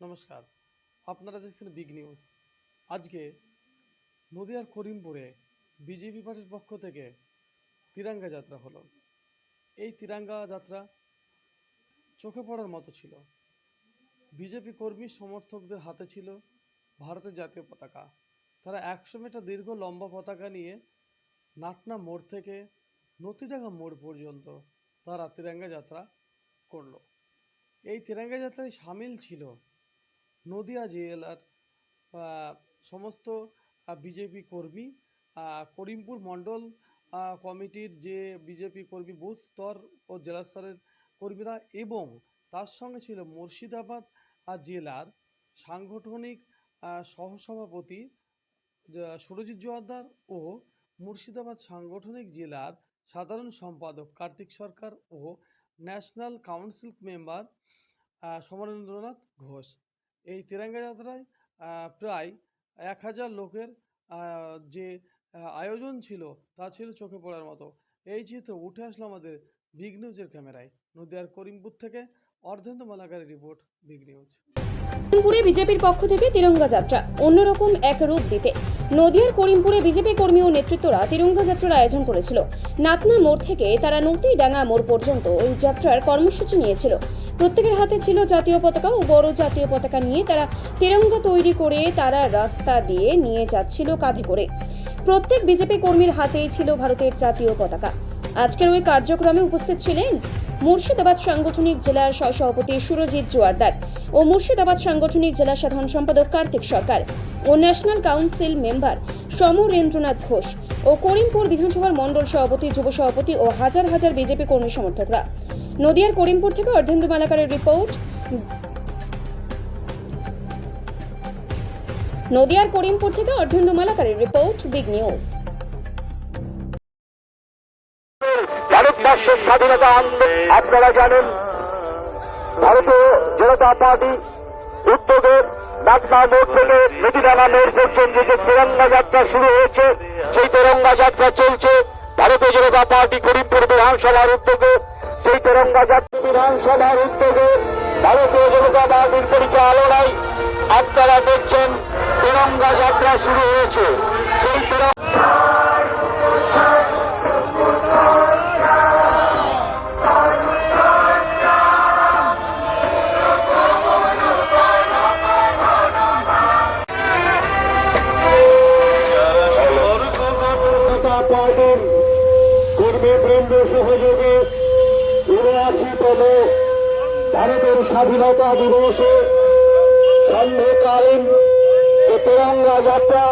নমস্কার। আপনারা দেখছেন বিগ নিউজ। আজকে নদিয়ার করিমপুরে বিজেপি পার্টির পক্ষ থেকে তিরাঙ্গা যাত্রা হলো। এই তিরাঙ্গা যাত্রা চোখে পড়ার মতো ছিল। বিজেপি কর্মী সমর্থকদের হাতে ছিল ভারতের জাতীয় পতাকা। তারা একশো মিটার দীর্ঘ লম্বা পতাকা নিয়ে নাটনা মোড় থেকে নতিডাঙ্গা মোড় পর্যন্ত তারা তিরঙ্গা যাত্রা করল। এই তিরঙ্গা যাত্রায় সামিল ছিল নদিয়া জেলার সমস্ত বিজেপি কর্মী করিমপুর মণ্ডল কমিটির যে বিজেপি কর্মী বুথ স্তর ও জেলা স্তরের কর্মীরা এবং তার সঙ্গে ছিল মুর্শিদাবাদ জেলার সাংগঠনিক সহসভাপতি সুরজিৎ জোয়ারদার ও মুর্শিদাবাদ সাংগঠনিক জেলার সাধারণ সম্পাদক কার্তিক সরকার ও national council member Samarendranath Ghosh. এই তেরাঙ্গা যাত্রায় প্রায় এক হাজার লোকের যে আয়োজন ছিল তা ছিল চোখে পড়ার মতো। এই চিত্র উঠে আসলো আমাদের বিগ নিউজের ক্যামেরায়। নদিয়ার করিমপুর থেকে অর্ধেন্দ্র মালাকারের রিপোর্ট বিগ নিউজ। করিমপুরে বিজেপির পক্ষ থেকে তিরঙ্গা যাত্রা, অন্যরকম এক রূপ দিতে। নদিয়ার করিমপুরে বিজেপি কর্মী ও নেতৃত্বরা তিরঙ্গা যাত্রার আয়োজন করেছিল। নাতনা মোড় থেকে তারা নতিডাঙ্গা মোড় পর্যন্ত ওই যাত্রার কর্মসূচি নিয়েছিল। প্রত্যেকের হাতে ছিল জাতীয় পতাকা ও বড় জাতীয় পতাকা নিয়ে তারা তিরঙ্গা তৈরি করে তারা রাস্তা দিয়ে নিয়ে যাচ্ছিল কাঁধে করে। প্রত্যেক বিজেপি কর্মীর হাতেই ছিল ভারতের জাতীয় পতাকা। আজকের ওই কার্যক্রমে উপস্থিত ছিলেন মুর্শিদাবাদ সাংগঠনিক জেলার সহসভাপতি সুরজিৎ জোয়ারদার ও মুর্শিদাবাদ সাংগঠনিক জেলা সাধারণ সম্পাদক কার্তিক সরকার ও national council member Samarendranath Ghosh ও করিমপুর বিধানসভার মণ্ডল সভাপতি, যুব সভাপতি ও হাজার হাজার বিজেপি কর্মী সমর্থকরা। নদিয়ার করিমপুর থেকে অর্ধেন্দু মালাকারের রিপোর্ট। নদিয়ার করিমপুর থেকে অর্ধেন্দু মালাকারের রিপোর্ট, বিগ নিউজ। ভারতবর্ষের স্বাধীনতা আন্দোলন। আপনারা জানেন, ভারতীয় জনতা পার্টি উদ্যোগে নাটনা মোড় থেকে মেদিনানা মোড় পর্যন্ত যে তিরঙ্গা যাত্রা শুরু হয়েছে। সেই তেরঙ্গা যাত্রা চলছে। ভারতীয় জনতা পার্টি করিমপুর বিধানসভার উদ্যোগে। সেই তিরঙ্গা যাত্রা বিধানসভার উদ্যোগে ভারতীয় জনতা পার্টির পরিচালনায় আপনারা দেখছেন, তিরঙ্গা যাত্রা শুরু হয়েছে। সেই তিরঙ্গা পার্টির কর্মীবৃন্দ সহযোগে উনআশিতম ভারতের স্বাধীনতা দিবসে সান্ধ্যকালীন তেরঙ্গা যাত্রা